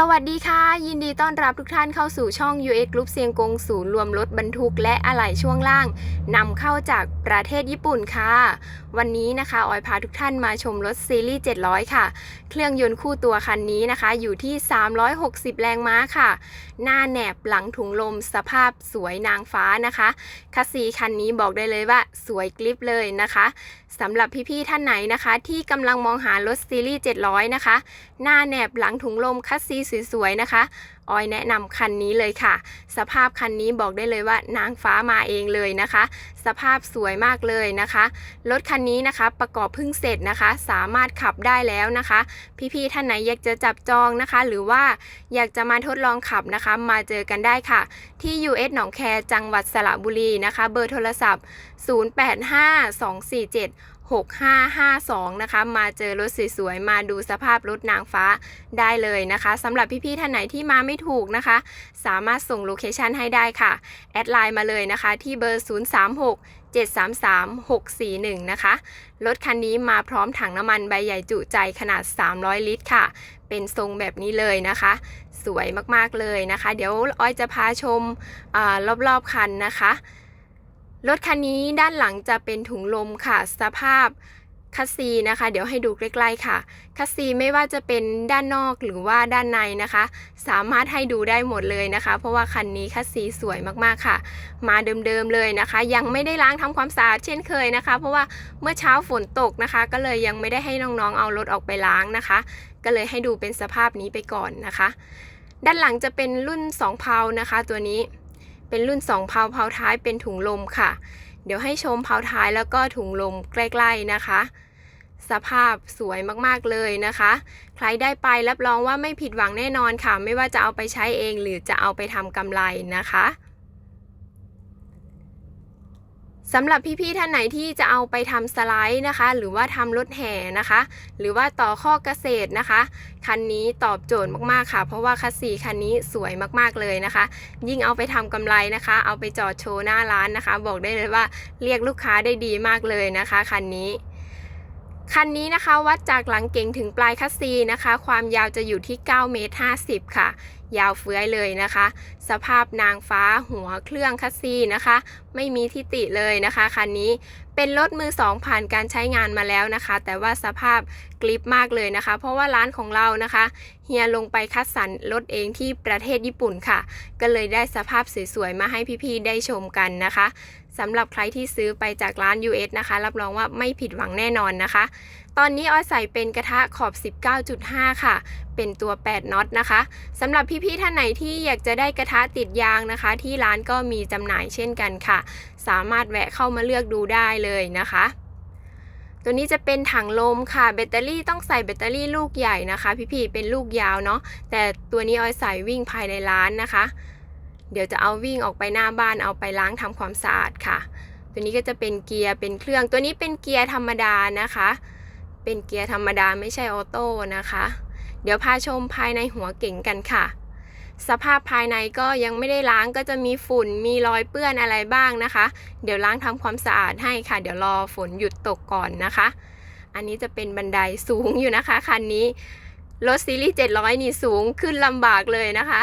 สวัสดีค่ะ ยินดีต้อนรับทุกท่านเข้าสู่ช่อง UX Group เซียงกงศูนย์รวมรถบรรทุกและอะไหล่ช่วงล่างนำเข้าจากประเทศญี่ปุ่นค่ะ วันนี้นะคะออยพาทุกท่านมาชมรถซีรีส์ 700 ค่ะ เครื่องยนต์คู่ตัวคันนี้นะคะ อยู่ที่ 360 แรงม้าค่ะ หน้าแหนบหลังถุงลม สภาพสวยนางฟ้านะคะคัสซีคันนี้บอกได้เลยว่าสวยกลิปเลยนะคะสำหรับพี่ๆท่านไหนนะคะ ที่กำลังมองหารถซีรีส์ 700 นะคะ หน้าแหนบหลังถุงลมคัสซีสวยๆนะคะ ออยแนะนำคันนี้เลยค่ะ สภาพคันนี้บอกได้เลยว่านางฟ้ามาเองเลยนะคะ สภาพสวยมากเลยนะคะรถคันนี้นะคะประกอบเพิ่งเสร็จนะคะ สามารถขับได้แล้วนะคะ พี่ๆท่านไหนอยากจะจับจองนะคะ หรือว่าอยากจะมาทดลองขับนะคะ มาเจอกันได้ค่ะ ที่ US หนองแคจังหวัดสระบุรีนะคะ เบอร์โทรศัพท์ 085247 6552 นะคะ มาเจอรถสวยๆ มาดูสภาพรถนางฟ้าได้เลยนะคะสำหรับพี่ๆท่านไหนที่มาไม่ถูกนะคะ สามารถส่งโลเคชันให้ได้ค่ะ แอดไลน์มาเลยนะคะ ที่เบอร์ 036 733 641 นะคะ รถคันนี้มาพร้อมถังน้ำมันใบใหญ่จุใจขนาด 300 ลิตรค่ะ เป็นทรงแบบนี้เลยนะคะ สวยมากๆเลยนะคะ เดี๋ยวอ้อยจะพาชมอรอบๆคันนะคะ รถคันนี้ด้านหลังจะเป็นถุงลมค่ะ สภาพคัสซีนะคะ เดี๋ยวให้ดูใกล้ๆค่ะคัสซีไม่ว่าจะเป็นด้านนอกหรือว่าด้านในนะคะ สามารถให้ดูได้หมดเลยนะคะ เพราะว่าคันนี้คัสซีสวยมากๆค่ะ มาเดิมๆเลยนะคะ ยังไม่ได้ล้างทำความสะอาดเช่นเคยนะคะ เพราะว่าเมื่อเช้าฝนตกนะคะ ก็เลยยังไม่ได้ให้น้องๆเอารถออกไปล้างนะคะ ก็เลยให้ดูเป็นสภาพนี้ไปก่อนนะคะ ด้านหลังจะเป็นรุ่น2เพานะคะ ตัวนี้ เป็นรุ่น2เพาเพาท้ายเป็นถุงลมค่ะ เดี๋ยวให้ชมเพาท้ายแล้วก็ถุงลมใกล้ๆนะคะ สภาพสวยมากๆเลยนะคะ ใครได้ไปรับรองว่าไม่ผิดหวังแน่นอนค่ะ ไม่ว่าจะเอาไปใช้เองหรือจะเอาไปทำกำไรนะคะ สำหรับพี่ๆท่านไหนที่จะเอาไปทำสไลด์นะคะ หรือว่าทำรถแห่นะคะ หรือว่าต่อข้อเกษตรนะคะ คันนี้ตอบโจทย์มากๆค่ะ เพราะว่าคัสซีคันนี้สวยมากๆเลยนะคะ ยิ่งเอาไปทำกำไรนะคะ เอาไปจอดโชว์หน้าร้านนะคะ บอกได้เลยว่าเรียกลูกค้าได้ดีมากเลยนะคะคันนี้คันนี้นะคะวัดจากหลังเก๋งถึงปลายคัสซีนะคะ ความยาวจะอยู่ที่ 9 เมตร 50 ค่ะยาวเฟื้อยเลยนะคะ สภาพนางฟ้าหัวเครื่องคัสซีนะคะ ไม่มีทิติเลยนะคะคันนี้เป็นรถมือสองผ่านการใช้งานมาแล้วนะคะ แต่ว่าสภาพกริปมากเลยนะคะ เพราะว่าร้านของเรานะคะเฮียลงไปคัดสรรรถเองที่ประเทศญี่ปุ่นค่ะ ก็เลยได้สภาพสวยๆมาให้พี่ๆได้ชมกันนะคะสำหรับใครที่ซื้อไปจากร้าน US นะคะ รับรองว่าไม่ผิดหวังแน่นอนนะคะ ตอนนี้ออยใส่เป็นกระทะขอบ 19.5 ค่ะ เป็นตัว 8น็อตนะคะสำหรับพี่ๆท่านไหนที่อยากจะได้กระทะติดยางนะคะ ที่ร้านก็มีจำหน่ายเช่นกันค่ะ สามารถแวะเข้ามาเลือกดูได้เลยนะคะตัวนี้จะเป็นถังลมค่ะแบตเตอรี่ต้องใส่แบตเตอรี่ลูกใหญ่นะคะ พี่ๆเป็นลูกยาวเนาะแต่ตัวนี้ออยใส่วิ่งภายในร้านนะคะ เดี๋ยวจะเอาวิ่งออกไปหน้าบ้านเอาไปล้างทำความสะอาดค่ะ ตัวนี้ก็จะเป็นเกียร์เป็นเครื่องตัวนี้เป็นเกียร์ธรรมดานะคะ เป็นเกียร์ธรรมดาไม่ใช่ออโต้นะคะ เดี๋ยวพาชมภายในหัวเก๋งกันค่ะ สภาพภายในก็ยังไม่ได้ล้างก็จะมีฝุ่นมีรอยเปื้อนอะไรบ้างนะคะ เดี๋ยวล้างทำความสะอาดให้ค่ะ เดี๋ยวรอฝนหยุดตกก่อนนะคะ อันนี้จะเป็นบันไดสูงอยู่นะคะคันนี้รถซีรีส์700 นี่สูงขึ้นลำบากเลยนะคะ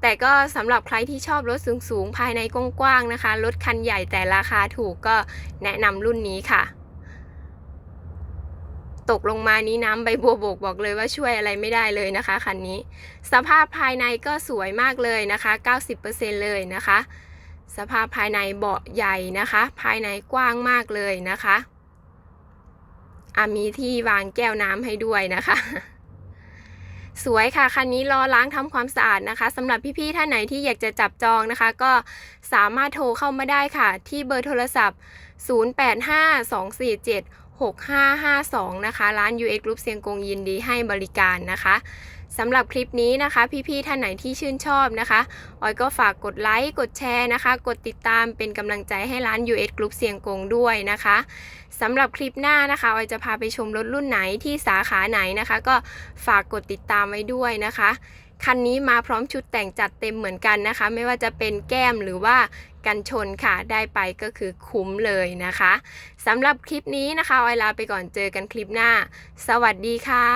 แต่ก็สำหรับใครที่ชอบรถสูงๆ ภายในกว้างๆนะคะ รถคันใหญ่แต่ราคาถูกก็แนะนำรุ่นนี้ค่ะ ตกลงมานี้น้ำใบบัวบกบอกเลยว่าช่วยอะไรไม่ได้เลยนะคะคันนี้ สภาพภายในก็สวยมากเลยนะคะ 90%เลยนะคะ สภาพภายในเบาะใหญ่นะคะ ภายในกว้างมากเลยนะคะอะมีที่วางแก้วน้ำให้ด้วยนะคะ สวยค่ะคันนี้รอล้างทำความสะอาดนะคะสำหรับพี่ๆท่านไหนที่อยากจะจับจองนะคะ ก็สามารถโทรเข้ามาได้ค่ะ ที่เบอร์โทรศัพท์ 085247 6552 นะคะ ร้าน UX Group เซียงกงยินดีให้บริการนะคะสำหรับคลิปนี้นะคะ พี่ๆท่านไหนที่ชื่นชอบนะคะ ออยก็ฝากกดไลค์ กดแชร์นะคะ กดติดตามเป็นกำลังใจให้ร้าน US Group เซียงกงด้วยนะคะสำหรับคลิปหน้านะคะ ออยจะพาไปชมรถรุ่นไหนที่สาขาไหนนะคะ ก็ฝากกดติดตามไว้ด้วยนะคะ คันนี้มาพร้อมชุดแต่งจัดเต็มเหมือนกันนะคะ ไม่ว่าจะเป็นแก้มหรือว่ากันชนค่ะ ได้ไปก็คือคุ้มเลยนะคะสำหรับคลิปนี้นะคะออยลาไปก่อนเจอกันคลิปหน้า สวัสดีค่ะ